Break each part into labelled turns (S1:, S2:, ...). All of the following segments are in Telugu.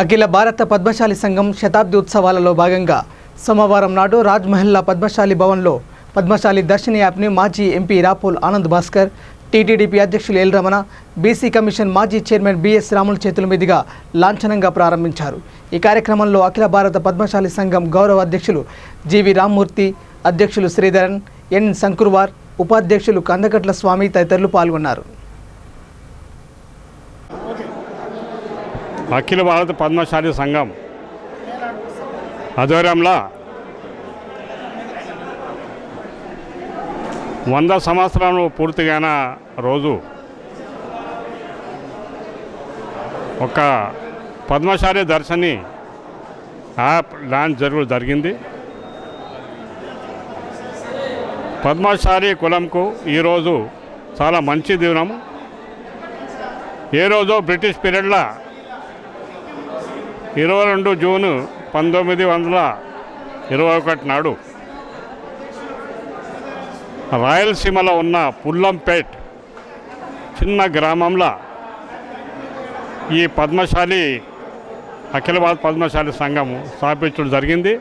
S1: అఖిల భారత పద్మశాలి సంఘం శతాబ్ది ఉత్సవాలలో భాగంగా సోమవారం నాడు రాజ్మహల్లా పద్మశాలి భవన్లో పద్మశాలి దర్శిని యాప్ని మాజీ ఎంపీ రాపోల్ ఆనంద్ భాస్కర్ టీటీడీపీ అధ్యక్షులు ఎల్ రమణ బీసీ కమిషన్ మాజీ చైర్మన్ బిఎస్ రాముల చేతుల మీదుగా లాంఛనంగా ప్రారంభించారు. ఈ కార్యక్రమంలో అఖిల భారత పద్మశాలి సంఘం గౌరవ అధ్యక్షులు జీవి రామ్మూర్తి అధ్యక్షులు శ్రీధరన్ ఎన్ శంకుర్వార్ ఉపాధ్యక్షులు కందకట్ల స్వామి తదితరులు పాల్గొన్నారు.
S2: అఖిల భారత పద్మశాలి సంఘం. ఆధ్వర్యంలో వంద సంవత్సరాలు పూర్తిగాన రోజు ఒక పద్మశాలి దర్శని యాప్ లాంచ్ జరుగు జరిగింది. పద్మశాలి కులంకు ఈరోజు చాలా మంచి దినం. ఏ రోజు బ్రిటిష్ పీరియడ్లో ఇరవై రెండు జూను పంతొమ్మిది వందల ఇరవై ఒకటి నాడు రాయలసీమలో ఉన్న పుల్లంపేట్ చిన్న గ్రామంలో ఈ పద్మశాలి అఖిల భారత పద్మశాలి సంఘం స్థాపించడం జరిగింది.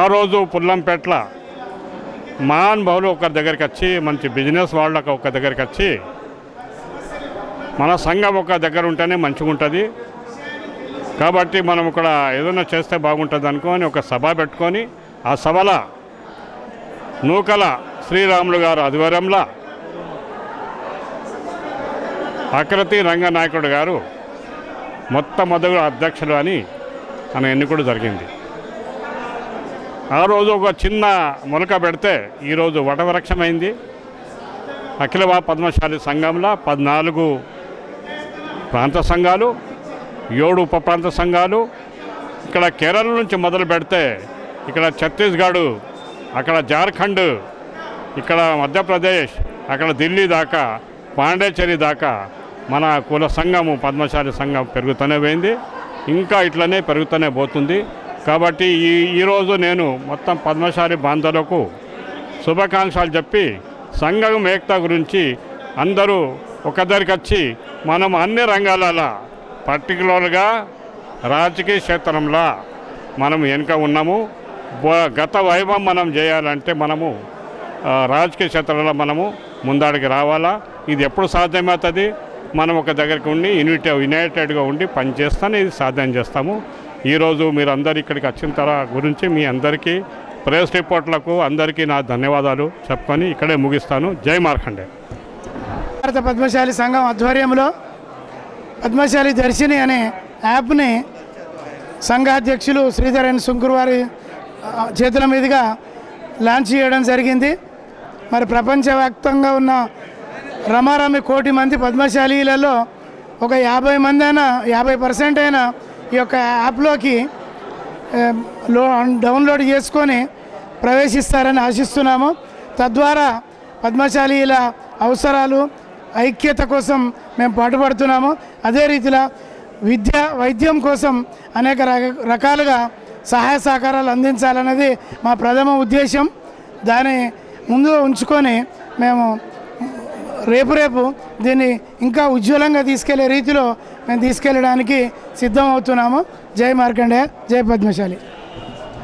S2: ఆ రోజు పుల్లంపేట్ల మహానుభావులు ఒక దగ్గరికి వచ్చి మంచి బిజినెస్ వాళ్ళకు ఒక దగ్గరికి వచ్చి మన సంఘం ఒక దగ్గర ఉంటేనే మంచిగా ఉంటుంది కాబట్టి మనం ఇక్కడ ఏదైనా చేస్తే బాగుంటుంది అనుకోని ఒక సభ పెట్టుకొని ఆ సభల నూకల శ్రీరాములు గారు ఆధ్వర్యంలో ఆకృతి రంగనాయకుడు గారు మొట్టమొదటి అధ్యక్షులు అని మన ఎన్నికడు జరిగింది. ఆ రోజు ఒక చిన్న మొలక పెడితే ఈరోజు వటవృక్షమైంది. అఖిల పద్మశాలి సంఘంలో పద్నాలుగు ప్రాంత సంఘాలు ఏడు ఉప ప్రాంత సంఘాలు ఇక్కడ కేరళ నుంచి మొదలు పెడితే ఇక్కడ ఛత్తీస్గఢ్ అక్కడ జార్ఖండ్ ఇక్కడ మధ్యప్రదేశ్ అక్కడ ఢిల్లీ దాకా పాండేచేరి దాకా మన కుల సంఘము పద్మశాలి సంఘం పెరుగుతూనే పోయింది. ఇంకా ఇట్లనే పెరుగుతూనే పోతుంది. కాబట్టి ఈ ఈరోజు నేను మొత్తం పద్మశాలి బాంధవులకు శుభాకాంక్షలు చెప్పి సంఘం ఏకత గురించి అందరూ ఒక దగ్గరికి వచ్చి మనం అన్ని రంగాలలో పర్టికులర్గా రాజకీయ క్షేత్రంలో మనం వెనుక ఉన్నాము. గత వైభవం మనం చేయాలంటే మనము రాజకీయ క్షేత్రంలో మనము ముందాడికి రావాలా. ఇది ఎప్పుడు సాధ్యమవుతుంది? మనం ఒక దగ్గరికి ఉండి యూనిట్ యునైటెడ్గా ఉండి పనిచేస్తానే ఇది సాధ్యం చేస్తాము. ఈరోజు మీరు అందరు ఇక్కడికి వచ్చిన తర్వాత గురించి మీ అందరికీ ప్రెస్ రిపోర్ట్లకు అందరికీ నా ధన్యవాదాలు చెప్పుకొని ఇక్కడే ముగిస్తాను. జై మార్కండే.
S3: భారత పద్మశాలి సంఘం ఆధ్వర్యంలో పద్మశాలి దర్శిని అనే యాప్ని సంఘాధ్యక్షులు శ్రీధరన్ శంకర్ వారి చేతుల మీదుగా లాంచ్ చేయడం జరిగింది. మరి ప్రపంచవ్యాప్తంగా ఉన్న రమారమి కోటి మంది పద్మశాలీలలో ఒక యాభై మంది అయినా యాభై పర్సెంట్ అయినా ఈ యొక్క యాప్లోకి లో డౌన్లోడ్ చేసుకొని ప్రవేశిస్తారని ఆశిస్తున్నాము. తద్వారా పద్మశాలీల అవసరాలు ఐక్యత కోసం మేము పాటుపడుతున్నాము. అదే రీతిలో విద్య వైద్యం కోసం అనేక రక- రకాలుగా సహాయ సహకారాలు అందించాలన్నది మా ప్రథమ ఉద్దేశం. దాన్ని ముందుగా ఉంచుకొని మేము రేపు రేపు దీన్ని ఇంకా ఉజ్వలంగా తీసుకెళ్ళే రీతిలో మేము తీసుకెళ్ళడానికి సిద్ధం అవుతున్నాము జై మార్కండే జై పద్మశాలి.